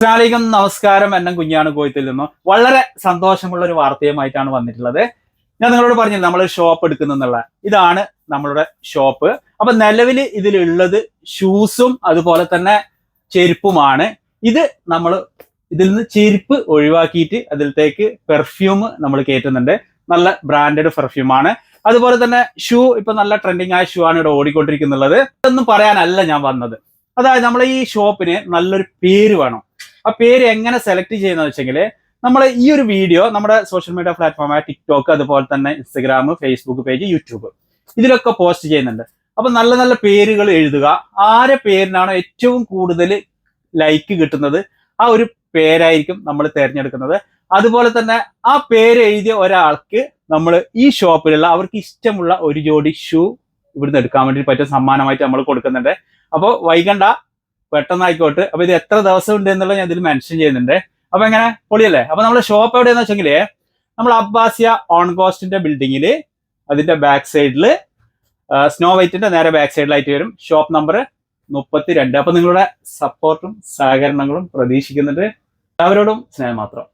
അസ്സലാമലൈക്കും നമസ്കാരം. എന്നെ കുഞ്ഞാണ് കോയത്തിൽ നിന്നും. വളരെ സന്തോഷമുള്ള ഒരു വാർത്തയുമായിട്ടാണ് വന്നിട്ടുള്ളത്. ഞാൻ നിങ്ങളോട് പറഞ്ഞില്ല നമ്മൾ ഷോപ്പ് എടുക്കുന്നുള്ള ഇതാണ് നമ്മളുടെ ഷോപ്പ് അപ്പൊ നിലവിൽ ഇതിലുള്ളത് ഷൂസും അതുപോലെ തന്നെ ചെരുപ്പുമാണ്. ഇത് നമ്മൾ ഇതിൽ നിന്ന് ചെരുപ്പ് ഒഴിവാക്കിയിട്ട് അതിലത്തേക്ക് പെർഫ്യൂം നമ്മൾ കയറ്റുന്നുണ്ട്. നല്ല ബ്രാൻഡഡ് പെർഫ്യൂമാണ് അതുപോലെ തന്നെ ഷൂ ഇപ്പൊ നല്ല ട്രെൻഡിങ് ആയ ഷൂ ആണ് ഇവിടെ ഓടിക്കൊണ്ടിരിക്കുന്നുള്ളത്. ഇതൊന്നും പറയാനല്ല ഞാൻ വന്നത്. അതായത് നമ്മൾ ഈ ഷോപ്പിന് നല്ലൊരു പേര് വേണം. ആ പേര് എങ്ങനെ സെലക്ട് ചെയ്യുന്നത് വെച്ചെങ്കിൽ നമ്മൾ ഈ ഒരു വീഡിയോ നമ്മുടെ സോഷ്യൽ മീഡിയ പ്ലാറ്റ്ഫോമായ ടിക്ടോക്ക് അതുപോലെ തന്നെ ഇൻസ്റ്റഗ്രാം ഫേസ്ബുക്ക് പേജ് യൂട്യൂബ് ഇതിലൊക്കെ പോസ്റ്റ് ചെയ്യുന്നുണ്ട്. അപ്പൊ നല്ല നല്ല പേരുകൾ എഴുതുക. ആരെ പേരിനാണോ ഏറ്റവും കൂടുതൽ ലൈക്ക് കിട്ടുന്നത്? ആ ഒരു പേരായിരിക്കും നമ്മൾ തിരഞ്ഞെടുക്കുന്നത്. അതുപോലെ തന്നെ ആ പേര് എഴുതിയ ഒരാൾക്ക് നമ്മൾ ഈ ഷോപ്പിലുള്ള അവർക്ക് ഇഷ്ടമുള്ള ഒരു ജോഡി ഷൂ ഇവിടുന്ന് എടുക്കാൻ വേണ്ടി പറ്റിയ സമ്മാനമായിട്ട് നമ്മൾ കൊടുക്കുന്നുണ്ട്. അപ്പോൾ വൈകണ്ട പെട്ടെന്നായിക്കോട്ടെ. അപ്പൊ ഇത് എത്ര ദിവസം ഉണ്ട് എന്നുള്ളത് ഞാൻ ഇതിൽ മെൻഷൻ ചെയ്യുന്നുണ്ട്. അപ്പൊ എങ്ങനെ? പൊളിയല്ലേ? അപ്പൊ നമ്മുടെ ഷോപ്പ് എവിടെയെന്ന് വെച്ചെങ്കിൽ നമ്മൾ അബ്ബാസിയ ഓൺ കോസ്റ്റിന്റെ ബിൽഡിങ്ങിൽ അതിന്റെ ബാക്ക് സൈഡിൽ സ്നോ വൈറ്റിന്റെ നേരെ ബാക്ക് സൈഡിലായിട്ട് വരും. ഷോപ്പ് നമ്പർ മുപ്പത്തി രണ്ട് അപ്പൊ നിങ്ങളുടെ സപ്പോർട്ടും സഹകരണങ്ങളും പ്രതീക്ഷിക്കുന്നുണ്ട്. എല്ലാവരോടും സ്നേഹം മാത്രം.